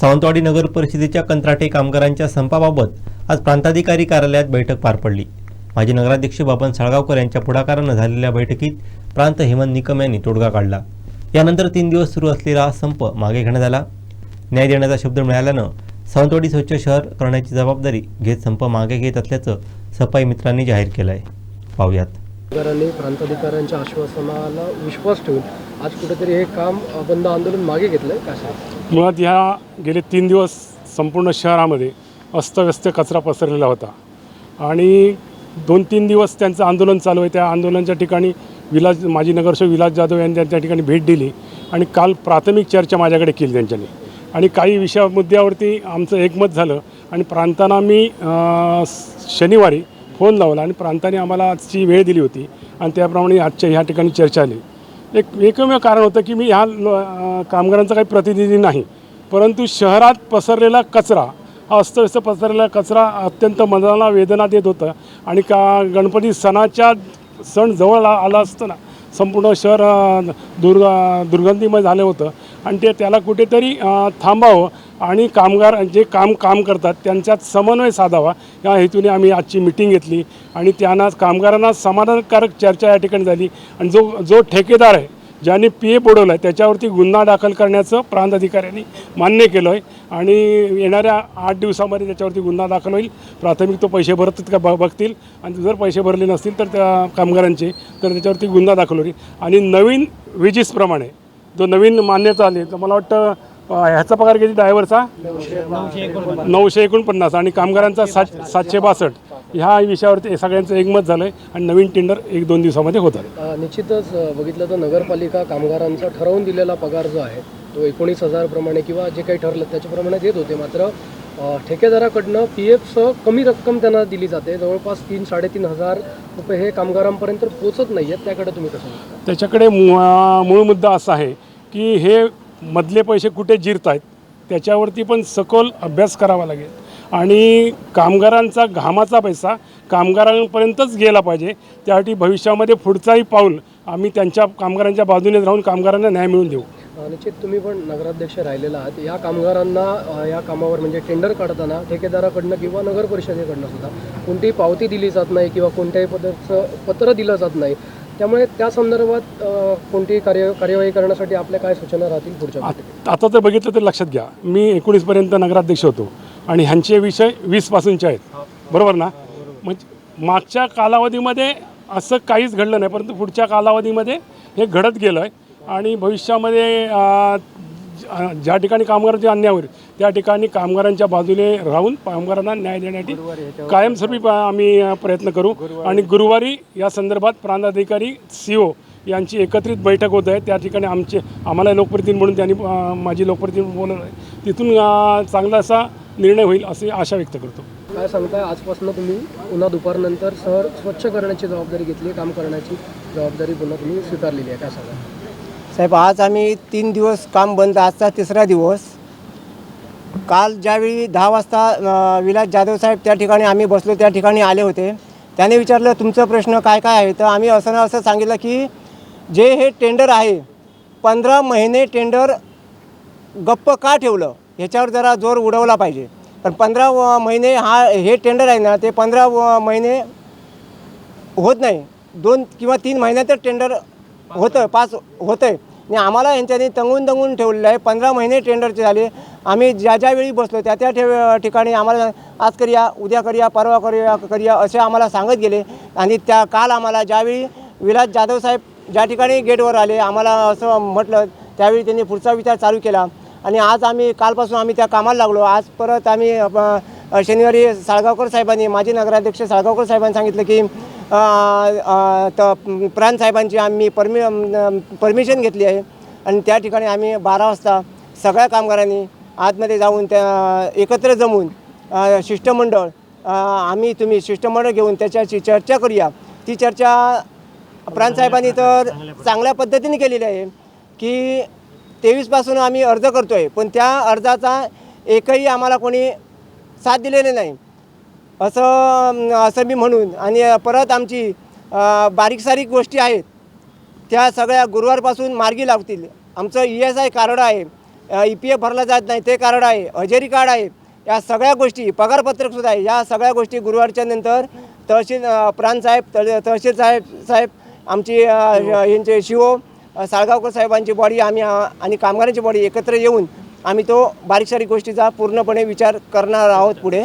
सावंतवाडी नगर परिषदेच्या कंत्राटी कामगारांच्या संपाबाबत आज प्रांताधिकारी कार्यालयात बैठक पार पडली. माजी नगराध्यक्ष बाबन साळगावकर यांच्या पुढाकारानं झालेल्या बैठकीत प्रांत हेमंत निकम यांनी तोडगा काढला. यानंतर तीन दिवस सुरू असलेला हा संप मागे घेण्यात आला. न्याय देण्याचा शब्द मिळाल्यानं सावंतवाडी स्वच्छ शहर करण्याची जबाबदारी घेत संप मागे घेत असल्याचं सफाई मित्रांनी जाहीर केलं आहे पाहूयात. अधिकाऱ्यांनी प्रांताधिकाऱ्यांच्या आश्वासनाला विश्वास ठेवून आज कुठेतरी हे काम बंद आंदोलन मागे घेतलं आहे साहेब मुळात ह्या गेले तीन दिवस संपूर्ण शहरामध्ये अस्तव्यस्त कचरा पसरलेला होता. आणि दोन तीन दिवस त्यांचं आंदोलन चालू आहे. त्या आंदोलनाच्या ठिकाणी विलास माजी नगरसेवक विलास जाधव यांनी त्यांच्या ठिकाणी भेट दिली आणि काल प्राथमिक चर्चा माझ्याकडे केली त्यांच्यानी. आणि काही विषया मुद्द्यावरती आमचं एकमत झालं आणि प्रांतांना मी शनिवारी फोन लावला आणि प्रांताने आम्हाला आजची वेळ दिली होती आणि त्याप्रमाणे आजच्या ह्या ठिकाणी चर्चा आली. एक एकमेव कारण होतं की मी ह्या कामगारांचा काही प्रतिनिधी नाही परंतु शहरात पसरलेला कचरा हा अस्तव्यस्त पसरलेला कचरा अत्यंत मनाला वेदना देत होतं आणि का गणपती सणाच्या सण जवळ आ- आला असताना संपूर्ण शहर दुर्ग दुर्गंधीमय झालं होतं. आणि ते त्याला कुठेतरी थांबावं आणि कामगार जे काम काम करतात त्यांच्यात समन्वय साधावा. या हेतूने आम्ही आजची मिटिंग घेतली आणि त्यांना कामगारांना समाधानकारक चर्चा या ठिकाणी झाली. आणि जो जो ठेकेदार आहे ज्याने पी ए बुडवलं आहे त्याच्यावरती गुन्हा दाखल करण्याचं प्रांत अधिकाऱ्यांनी मान्य केलं आहे आणि येणाऱ्या आठ दिवसामध्ये त्याच्यावरती गुन्हा दाखल होईल. प्राथमिक तो पैसे भरत का ब बघतील. आणि जर पैसे भरले नसतील तर त्या कामगारांचे तर त्याच्यावरती गुन्हा दाखल होईल. आणि नवीन विजेसप्रमाणे जो नवीन मान्यता आली तर मला वाटतं ह्याचा पगार किती? ड्रायव्हरचा? नऊशे एकोणपन्नास. आणि कामगारांचा सात सातशे बासष्ट. ह्या विषयावरती सगळ्यांचं एकमत झालं आहे आणि नवीन टेंडर एक दोन दिवसामध्ये होत आहे अ, निश्चितच बघितलं तर नगरपालिका कामगारांचा ठरवून दिलेला पगार जो आहे तो एकोणीस हजारप्रमाणे किंवा जे काही ठरलं त्याच्याप्रमाणे देत होते. मात्र ठेकेदाराकडनं पी एफसह कमी रक्कम त्यांना दिली जाते. जवळपास तीन साडेतीन हजार रुपये हे कामगारांपर्यंत पोचत नाही आहेत त्याकडे तुम्ही कसं? त्याच्याकडे मूळ मुद्दा असा आहे की हे मधले पैसे कुठे जिरत आहेत त्याच्यावरती पण सखोल अभ्यास करावा लागेल. आणि कामगारांचा घामाचा पैसा कामगारांपर्यंतच गेला पाहिजे. त्यासाठी भविष्यामध्ये पुढचाही पाऊल आम्ही त्यांच्या कामगारांच्या बाजूने राहून कामगारांना न्याय मिळवून देऊ. निश्चित तुम्ही पण नगराध्यक्ष राहिलेला आहात. या कामगारांना या कामावर म्हणजे टेंडर काढताना ठेकेदाराकडनं किंवा नगर परिषदेकडनं सुद्धा कोणतीही पावती दिली जात नाही किंवा कोणत्याही पदाचं पत्र दिलं जात नाही. त्यामुळे त्या संदर्भात कोणतीही कार्य कार्यवाही करण्यासाठी आपल्या काय सूचना राहतील पुढच्या? आता जर बघितलं तर लक्षात घ्या मी एकोणीसपर्यंत नगराध्यक्ष होतो आणि ह्यांचे विषय वीसपासूनचे आहेत. बरोबर ना? म्हणजे मागच्या कालावधीमध्ये असं काहीच घडलं नाही परंतु पुढच्या कालावधीमध्ये हे घडत गेलं आहे आणि भविष्यामध्ये ज्या ठिकाणी कामगारांचे अन्याय होईल त्या ठिकाणी कामगारांच्या बाजूने राहून कामगारांना न्याय देण्यासाठी कायमस्वरूपी आम्ही प्रयत्न करू. आणि गुरुवारी या संदर्भात प्रांताधिकारी सी ओ यांची एकत्रित बैठक होत आहे. त्या ठिकाणी आमचे आम्हाला लोकप्रतिनिधी म्हणून त्यांनी माझी लोकप्रतिनिधी बोलवलं आहे. तिथून चांगला असा निर्णय होईल अशी आशा व्यक्त करतो. काय सांगताय? आजपासून तुम्ही पुन्हा दुपारनंतर शहर स्वच्छ करण्याची जबाबदारी घेतली काम करण्याची जबाबदारी पुन्हा तुम्ही स्वीकारलेली आहे. काय सांगा साहेब आज आम्ही तीन दिवस काम बंद आजचा तिसरा दिवस. काल ज्यावेळी दहा वाजता विलास जाधव साहेब त्या ठिकाणी आम्ही बसलो त्या ठिकाणी आले होते. त्याने विचारलं तुमचं प्रश्न काय काय आहे? तर आम्ही असं ना असं सांगितलं की जे हे टेंडर आहे पंधरा महिने टेंडर गप्प का ठेवलं? ह्याच्यावर जरा जोर उडवला पाहिजे. पण पंधरा व- महिने हा हे टेंडर आहे ना ते पंधरा व- महिने होत नाही. दोन किंवा तीन महिन्यातच टेंडर होतं पाच होतं आहे आणि आम्हाला यांच्यानी तंगून तंगून ठेवलेलं आहे. पंधरा महिने टेंडरचे झाले. आम्ही ज्या ज्यावेळी बसलो त्या त्या ठेव ठिकाणी आम्हाला आज करूया उद्या करूया परवा करूया करूया असे आम्हाला सांगत गेले. आणि त्या काल आम्हाला ज्यावेळी विलास जाधव साहेब ज्या ठिकाणी गेटवर आले आम्हाला असं म्हटलं त्यावेळी त्यांनी पुढचा विचार चालू केला. आणि आज आम्ही कालपासून आम्ही त्या कामाला लागलो. आज परत आम्ही शनिवारी साळगावकर साहेबांनी माजी नगराध्यक्ष साळगावकर साहेबांनी सांगितलं की तर अ, आम्ही परमि परमिशन घेतली आहे. आणि त्या ठिकाणी आम्ही बारा वाजता सगळ्या कामगारांनी आतमध्ये जाऊन त्या एकत्र जमून शिष्टमंडळ आम्ही तुम्ही शिष्टमंडळ घेऊन त्याच्याशी चर्चा करूया. ती चर्चा प्रांतसाहेबांनी तर चांगल्या पद्धतीने केलेली आहे की तेवीसपासून आम्ही अर्ज करतो आहे पण त्या अर्जाचा एकही आम्हाला कोणी साथ दिलेले नाही. असं असं मी म्हणून. आणि परत आमची बारीक सारीक गोष्टी आहेत. त्या सगळ्या गुरुवारपासून मार्गी लागतील. आमचं ई एस आय कार्ड आहे. ई पी एफ भरला जात नाही ते कार्ड आहे. हजेरी कार्ड आहे. या सगळ्या गोष्टी पगारपत्रकसुद्धा आहे. या सगळ्या गोष्टी गुरुवारच्या नंतर तहसील प्राणसाहेब प्रांतसाहेब तह तहसील साहेब साहेब आमची यांचे शिवो साळगावकर साहेबांची बॉडी आम्ही आणि कामगारांची बॉडी एकत्र येऊन आम्ही तो बारीक सारीक गोष्टीचा पूर्णपणे विचार करणार आहोत पुढे.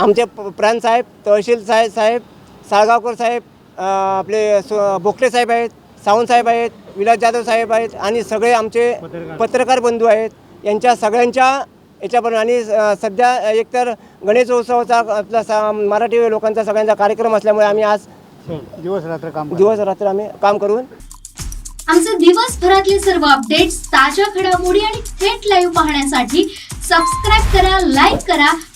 आमचे प- प्रांतसाहेब तहसील साहेब साहेब साळगावकर साहेब आपले सु बोकले साहेब आहेत सावंत साहेब आहेत विलास जाधव साहेब आहेत आणि सगळे आमचे पत्रकार. बंधू आहेत. यांच्या सगळ्यांच्या याच्यापर्यंत आणि सध्या एकतर गणेशोत्सवाचा आपला सा मराठी लोकांचा सगळ्यांचा कार्यक्रम असल्यामुळे आम्ही आज दिवस रात्र काम दिवस रात्र आम्ही काम करून आमचे दिवसभरातले सर्व अपडेट्स ताज्या घडामोडी आणि थेट लाईव्ह पाहण्यासाठी सबस्क्राईब करा लाईक करा